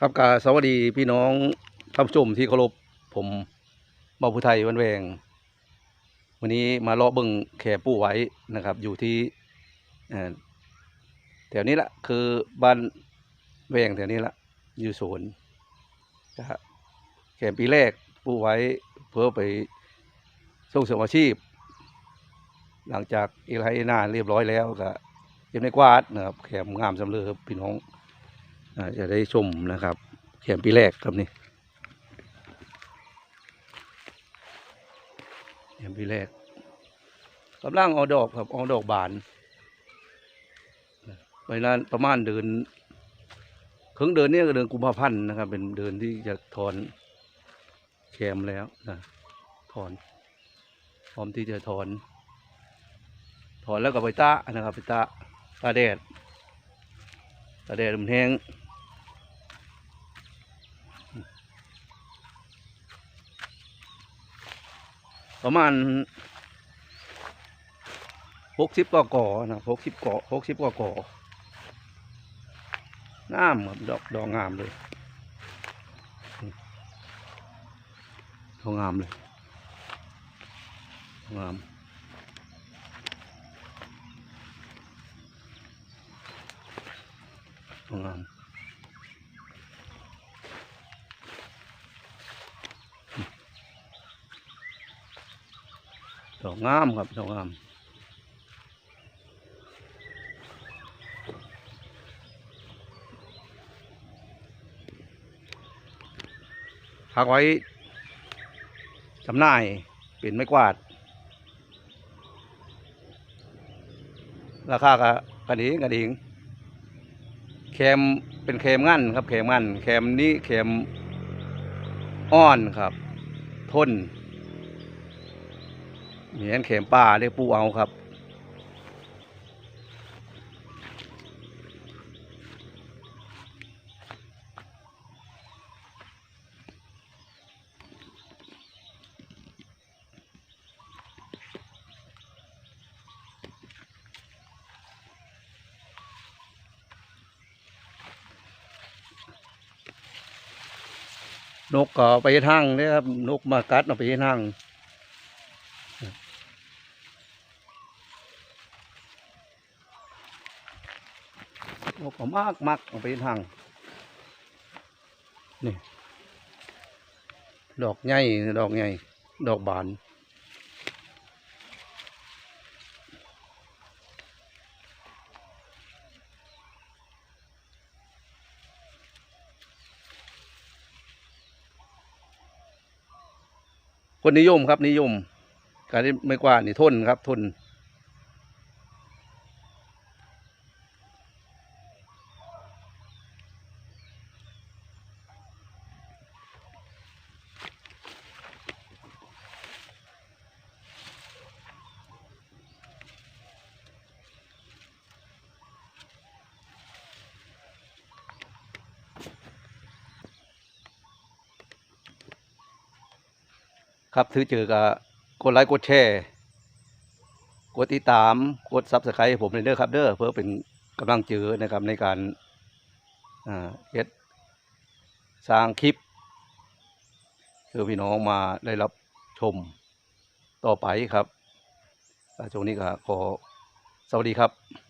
ครับกาสวัสดีพี่น้องท่านผู้ชมที่เคารพผมเบาผู้ไทยวันแวง วันนี้มาเลาะเบิ่งแขปูไว้นะครับ อยู่ที่แถวนี้ละคือบ้านแวงแถวนี้ละอยู่สวนนะฮะแขปีแรกปูไว้เพื่อไปส่งเสริมอาชีพ หลังจากเอลไฮเอนาเรียบร้อยแล้วก็เก็บในกวาดนะครับแขมงามสำเร็จพี่น้อง จะได้ชมนะครับเข็มปีแรกครับนี่เข็มปีแรกกำลังเอดอกครับเอดอกบานเวลาประมาณเดือนครึ่งเดือนเนี้ก็เดือนกุมภาพันธ์นะครับ เป็นเดือนที่จะถอนแคมแล้วนะถอนพร้อมที่จะถอน ถอนแล้วก็ไปตะนะครับไปตะตาแดดตาแดดมันแห้ง ประมาณหกสิบกว่ากอนะหกสิบก่อหกสิบกว่าก่องามครับดอกดอกงามเลยดอกงามเลยงามงาม ดอกงามครับดอกงามพักไว้จำหน่ายเป็นไม้กวาด ราคาก็กระดิ่งกระดิ่งแคมเป็นแคมงั่นครับแคมงั่นแคมนี้แคมอ้อนครับทน เหมือนแคมป่าเรียกปูเอาครับนกก็ไปทางนี่ครับนกมากัดเอาไปทาง นกก็มากมักเอาไปทาง นี่ ดอกใหญ่ดอกใหญ่ดอกบานคนนิยมครับนิยม การที่ไม่กว่านี่ทนครับทนครับถือเจอกับ กดไลค์กดแชร์ กดติดตาม กดซับสไครต์ผมเลยเด้อครับเด้อเพื่อเป็นกำลังเจอนะครับในการเฮ็ดสร้างคลิป คือพี่น้องมาได้รับชมต่อไปครับช่วงนี้ก็ขอสวัสดีครับ